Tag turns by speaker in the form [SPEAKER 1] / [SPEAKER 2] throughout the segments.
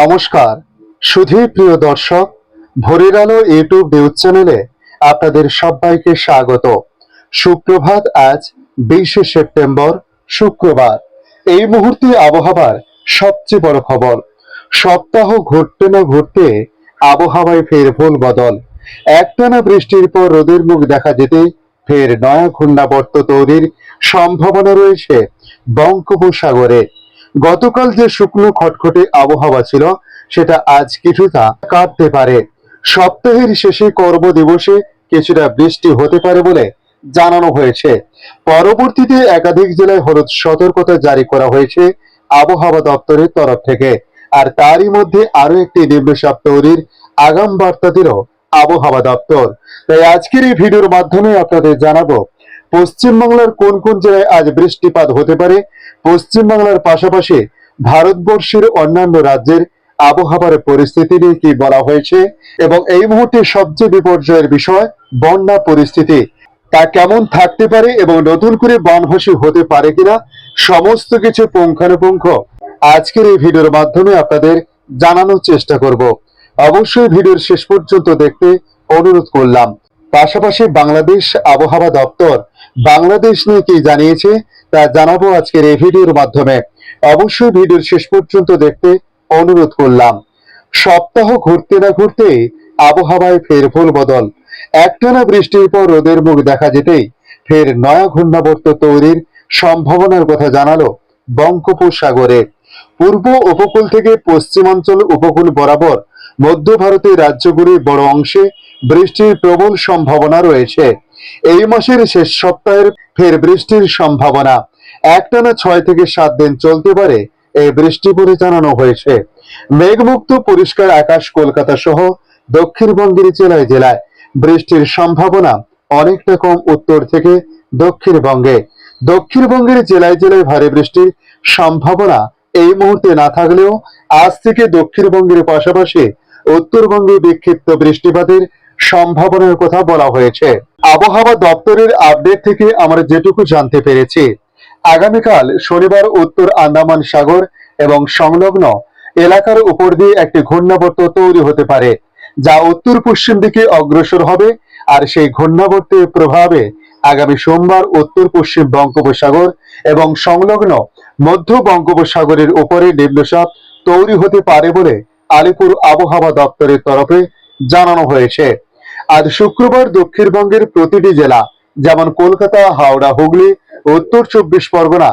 [SPEAKER 1] নমস্কার সুধী প্রিয় দর্শক ভোরের আলো ইউটিউব নিউজ চ্যানেলে আপনাদের সবাইকে স্বাগত সুপ্রভাত আজ বিশে সেপ্টেম্বর শুক্রবার এই মুহূর্তে আবহাওয়ার সবচেয়ে বড় খবর সপ্তাহ ঘুরতে না ঘুরতে আবহাওয়ায় ফের ভুল বদল একটানা বৃষ্টির পর রোদের মুখ দেখা যেতে ফের নয়া ঘূর্ণাবর্ত তৈরির সম্ভাবনা রয়েছে বঙ্গোপসাগরে গতকাল যে শুকনো খটখটে আবহাওয়া ছিল সেটা আজ কিছুটা কাটতে পারে সপ্তাহের শেষে দিবসে কিছুটা বৃষ্টি হতে পারে বলে জানানো হয়েছে পরবর্তীতে একাধিক জেলায় হলুদ সতর্কতা জারি করা হয়েছে আবহাওয়া দপ্তরের তরফ থেকে আর তারই মধ্যে আরো একটি নিম্নচাপ তৈরির আগাম বার্তা দিল আবহাওয়া দপ্তর তাই আজকের এই ভিডিওর মাধ্যমে আপনাদের জানাবো পশ্চিমবাংলার কোন কোন জেলায় আজ বৃষ্টিপাত হতে পারে পশ্চিমবাংলার পাশাপাশি ভারতবর্ষের অন্যান্য রাজ্যের আবহাওয়ার পরিস্থিতি নিয়ে কি বলা হয়েছে এবং এই মুহূর্তে সবচেয়ে বিপর্যয়ের বিষয় বন্যা পরিস্থিতি তা কেমন থাকতে পারে এবং নতুন করে বনভসী হতে পারে কিনা সমস্ত কিছু পুঙ্খানুপুঙ্খ আজকের এই ভিডিওর মাধ্যমে আপনাদের জানানোর চেষ্টা করব অবশ্যই ভিডিওর শেষ পর্যন্ত দেখতে অনুরোধ করলাম পাশাপাশি বাংলাদেশ আবহাওয়া দপ্তর বাংলাদেশ নিয়ে কি জানিয়েছে তা জানাবো আজকের এই ভিডিওর মাধ্যমে অবশ্যই ভিডিওর শেষ পর্যন্ত দেখতে অনুরোধ করলাম সপ্তাহ ঘুরতে না ঘুরতে আবহাওয়ায় ফের ভুল বদল একটানা বৃষ্টির পর রোদের মুখ দেখা যেতেই ফের নয়া ঘূর্ণাবর্ত তৈরির সম্ভাবনার কথা জানালো বঙ্গোপসাগরে পূর্ব উপকূল থেকে পশ্চিমাঞ্চল উপকূল বরাবর মধ্য ভারতের রাজ্যগুলির বড় অংশে বৃষ্টির প্রবল সম্ভাবনা রয়েছে এই মাসের শেষ সপ্তাহের ফের বৃষ্টির সম্ভাবনা একটানা ছয় থেকে সাত দিন চলতে পারে এই বৃষ্টি বলে জানানো হয়েছে মেঘমুক্ত পরিষ্কার আকাশ কলকাতা সহ দক্ষিণবঙ্গের জেলায় জেলায় বৃষ্টির সম্ভাবনা অনেকটা কম উত্তর থেকে দক্ষিণবঙ্গে দক্ষিণবঙ্গের জেলায় জেলায় ভারী বৃষ্টির সম্ভাবনা এই মুহূর্তে না থাকলেও আজ থেকে দক্ষিণবঙ্গের পাশাপাশি উত্তরবঙ্গে বিক্ষিপ্ত বৃষ্টিপাতের সম্ভাবনার কথা বলা হয়েছে আবহাওয়া দপ্তরের আপডেট থেকে আমরা যেটুকু জানতে পেরেছি আগামীকাল শনিবার উত্তর আন্দামান সাগর এবং সংলগ্ন এলাকার উপর দিয়ে একটি ঘূর্ণাবর্ত তৈরি হতে পারে যা উত্তর পশ্চিম দিকে অগ্রসর হবে আর সেই ঘূর্ণাবর্তের প্রভাবে আগামী সোমবার উত্তর পশ্চিম বঙ্গোপসাগর এবং সংলগ্ন মধ্য বঙ্গোপসাগরের উপরে নিম্নচাপ তৈরি হতে পারে বলে আলিপুর আবহাওয়া দপ্তরের তরফে জানানো হয়েছে আজ শুক্রবার দক্ষিণবঙ্গের প্রতিটি জেলা যেমন কলকাতা হাওড়া হুগলি উত্তর চব্বিশ পরগনা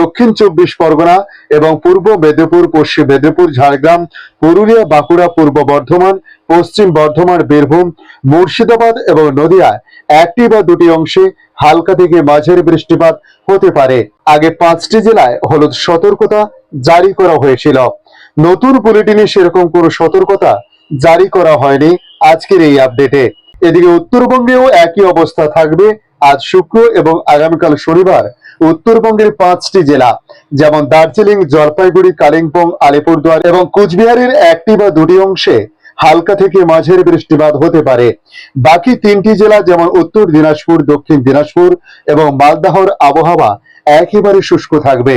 [SPEAKER 1] দক্ষিণ চব্বিশ পরগনা এবং পূর্ব মেদিনীপুর পশ্চিম মেদিনীপুর ঝাড়গ্রাম পুরুলিয়া বাঁকুড়া পূর্ব বর্ধমান পশ্চিম বর্ধমান বীরভূম মুর্শিদাবাদ এবং নদিয়া একটি বা দুটি অংশে হালকা থেকে মাঝের বৃষ্টিপাত হতে পারে আগে পাঁচটি জেলায় হলুদ সতর্কতা জারি করা হয়েছিল নতুন বুলেটিনে সেরকম কোনো সতর্কতা জারি করা হয়নি আজকের এই আপডেটে এদিকে উত্তরবঙ্গেও একই অবস্থা থাকবে আজ শুক্র এবং আগামীকাল শনিবার উত্তরবঙ্গের পাঁচটি জেলা যেমন দার্জিলিং জলপাইগুড়ি কালিম্পং আলিপুরদুয়ার এবং কুচবিহারের একটি বা দুটি অংশে হালকা থেকে মাঝের বৃষ্টিপাত হতে পারে বাকি তিনটি জেলা যেমন উত্তর দিনাজপুর দক্ষিণ দিনাজপুর এবং মালদাহর আবহাওয়া একেবারে শুষ্ক থাকবে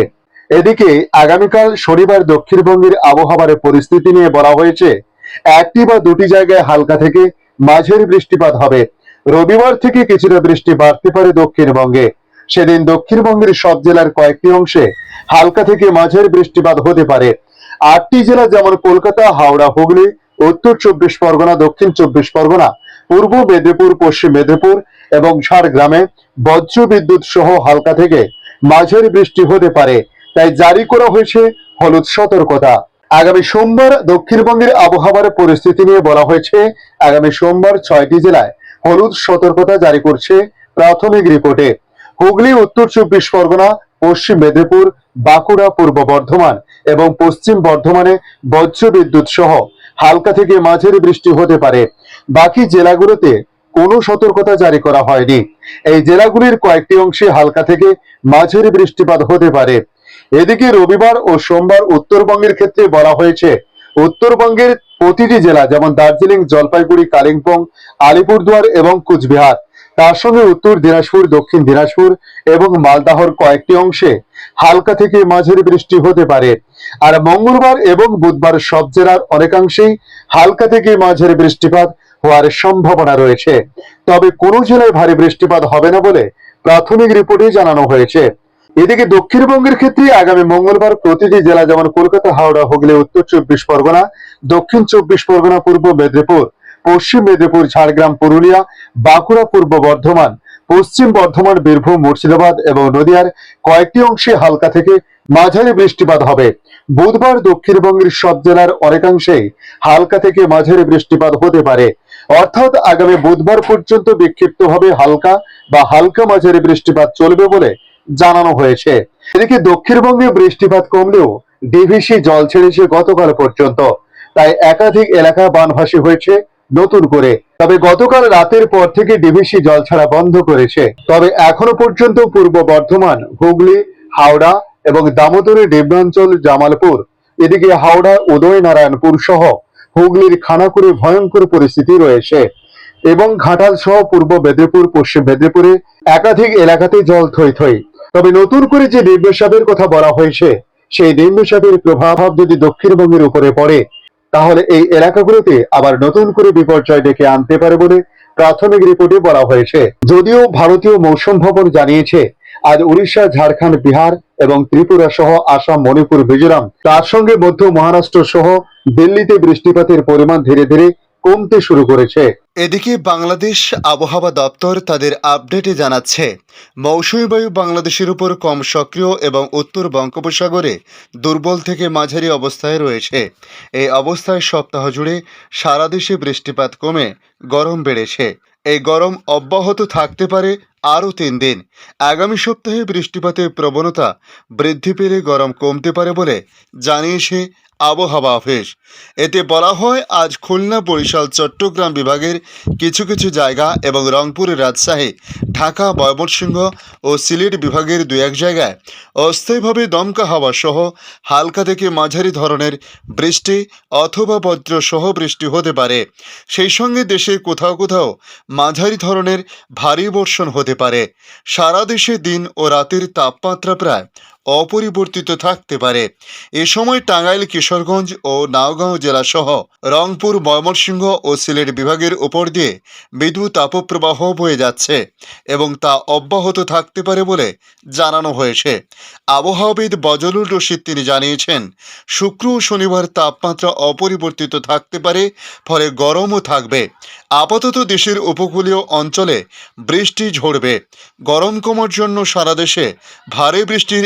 [SPEAKER 1] এদিকে আগামীকাল শনিবার দক্ষিণবঙ্গের আবহাওয়ার পরিস্থিতি নিয়ে বলা হয়েছে একটি বা দুটি জায়গায় হালকা থেকে মাঝের বৃষ্টিপাত হবে রবিবার থেকে কিছুটা বৃষ্টি বাড়তে পারে দক্ষিণবঙ্গে সেদিন দক্ষিণবঙ্গের সব জেলার কয়েকটি অংশে হালকা থেকে মাঝের বৃষ্টিপাত হতে পারে আটটি জেলা যেমন কলকাতা হাওড়া হুগলি উত্তর চব্বিশ পরগনা দক্ষিণ চব্বিশ পরগনা পূর্ব মেদিনীপুর পশ্চিম মেদিনীপুর এবং ঝাড়গ্রামে বজ্র বিদ্যুৎ সহ হালকা থেকে মাঝের বৃষ্টি হতে পারে তাই জারি করা হয়েছে হলুদ সতর্কতা আগামী সোমবার দক্ষিণবঙ্গের আবহাওয়ার পরিস্থিতি নিয়ে বলা হয়েছে আগামী সোমবার ছয়টি জেলায় হলুদ সতর্কতা জারি করছে প্রাথমিক রিপোর্টে হুগলি উত্তর চব্বিশ পরগনা পশ্চিম মেদিনীপুর বাঁকুড়া পূর্ব বর্ধমান এবং পশ্চিম বর্ধমানে বজ্র বিদ্যুৎ সহ হালকা থেকে মাঝের বৃষ্টি হতে পারে বাকি জেলাগুলোতে কোনো সতর্কতা জারি করা হয়নি এই জেলাগুলির কয়েকটি অংশে হালকা থেকে মাঝের বৃষ্টিপাত হতে পারে এদিকে রবিবার ও সোমবার উত্তরবঙ্গের ক্ষেত্রে বলা হয়েছে উত্তরবঙ্গের প্রতিটি জেলা যেমন দার্জিলিং জলপাইগুড়ি কালিম্পং আলিপুরদুয়ার এবং কুচবিহার তার সঙ্গে উত্তর দিনাজপুর দক্ষিণ দিনাজপুর এবং মালদাহর কয়েকটি অংশে হালকা থেকে মাঝারি বৃষ্টি হতে পারে আর মঙ্গলবার এবং বুধবার সব জেলার অনেকাংশেই হালকা থেকে মাঝারি বৃষ্টিপাত হওয়ার সম্ভাবনা রয়েছে তবে কোনো জেলায় ভারী বৃষ্টিপাত হবে না বলে প্রাথমিক রিপোর্টে জানানো হয়েছে এদিকে দক্ষিণবঙ্গের ক্ষেত্রে আগামী মঙ্গলবার প্রতিটি জেলা যেমন কলকাতা হাওড়া হুগলি উত্তর চব্বিশ পরগনা দক্ষিণ চব্বিশ পরগনা পূর্ব মেদিনীপুর পশ্চিম মেদিনীপুর ঝাড়গ্রাম পুরুলিয়া বাঁকুড়া পূর্ব বর্ধমান পশ্চিম বর্ধমান বীরভূম মুর্শিদাবাদ এবং নদিয়ার কয়েকটি অংশে হালকা থেকে মাঝারি বৃষ্টিপাত হবে বুধবার দক্ষিণবঙ্গের সব জেলার অনেকাংশেই হালকা থেকে মাঝারি বৃষ্টিপাত হতে পারে অর্থাৎ আগামী বুধবার পর্যন্ত বিক্ষিপ্তভাবে হালকা বা হালকা মাঝারি বৃষ্টিপাত চলবে বলে জানানো হয়েছে এদিকে দক্ষিণবঙ্গে বৃষ্টিপাত কমলেও ডিভিসি জল ছেড়েছে গতকাল পর্যন্ত তাই একাধিক এলাকা বানভাসী হয়েছে নতুন করে তবে গতকাল রাতের পর থেকে ডিভিসি জল ছাড়া বন্ধ করেছে তবে এখনো পর্যন্ত পূর্ব বর্ধমান হুগলি হাওড়া এবং দামোদরের ডিব্রাঞ্চল জামালপুর এদিকে হাওড়া উদয়নারায়ণপুর সহ হুগলির খানাকুড়ে ভয়ঙ্কর পরিস্থিতি রয়েছে এবং ঘাটাল সহ পূর্ব মেদিনীপুর পশ্চিম মেদিনীপুরে একাধিক এলাকাতে জল থই থই তবে নতুন করে যে নিম্নচাপের কথা বলা হয়েছে সেই নিম্নচাপের প্রভাব যদি দক্ষিণবঙ্গের উপরে পড়ে তাহলে এই এলাকাগুলোতে আবার নতুন করে বিপর্যয় ডেকে আনতে পারে বলে প্রাথমিক রিপোর্টে বলা হয়েছে যদিও ভারতীয় মৌসুম ভবন জানিয়েছে আজ উড়িষ্যা ঝাড়খণ্ড বিহার এবং ত্রিপুরা সহ আসাম মণিপুর মিজোরাম তার সঙ্গে মধ্য মহারাষ্ট্র সহ দিল্লিতে বৃষ্টিপাতের পরিমাণ ধীরে ধীরে কমতে শুরু করেছে
[SPEAKER 2] এদিকে বাংলাদেশ আবহাওয়া দপ্তর তাদের আপডেটে জানাচ্ছে মৌসুমী বায়ু বাংলাদেশের উপর কম সক্রিয় এবং উত্তর বঙ্গোপসাগরে দুর্বল থেকে মাঝারি অবস্থায় রয়েছে এই অবস্থায় সপ্তাহ জুড়ে সারা দেশে বৃষ্টিপাত কমে গরম বেড়েছে এই গরম অব্যাহত থাকতে পারে আরও তিন দিন আগামী সপ্তাহে বৃষ্টিপাতের প্রবণতা বৃদ্ধি পেলে গরম কমতে পারে বলে জানিয়েছে আবহাওয়া অফিস এতে বলা হয় আজ খুলনা বরিশাল চট্টগ্রাম বিভাগের কিছু কিছু জায়গা এবং রংপুরের রাজশাহী ঢাকা ময়মনসিংহ ও সিলেট বিভাগের দু এক জায়গায় অস্থায়ীভাবে দমকা হওয়া সহ হালকা থেকে মাঝারি ধরনের বৃষ্টি অথবা বজ্র সহ বৃষ্টি হতে পারে সেই সঙ্গে দেশে কোথাও কোথাও মাঝারি ধরনের ভারী বর্ষণ হতে পারে সারা দেশে দিন ও রাতের তাপমাত্রা প্রায় অপরিবর্তিত থাকতে পারে এ সময় টাঙ্গাইল কিশোরগঞ্জ ও নাওগাঁও জেলাসহ রংপুর ময়মনসিংহ ও সিলেট বিভাগের উপর দিয়ে বিদ্যুৎ তাপপ্রবাহ বয়ে যাচ্ছে এবং তা অব্যাহত থাকতে পারে বলে জানানো হয়েছে আবহাওয়াবিদ বজলুল রশিদ তিনি জানিয়েছেন শুক্র ও শনিবার তাপমাত্রা অপরিবর্তিত থাকতে পারে ফলে গরমও থাকবে আপাতত দেশের উপকূলীয় অঞ্চলে বৃষ্টি ঝরবে গরম কমার জন্য সারা দেশে ভারী বৃষ্টির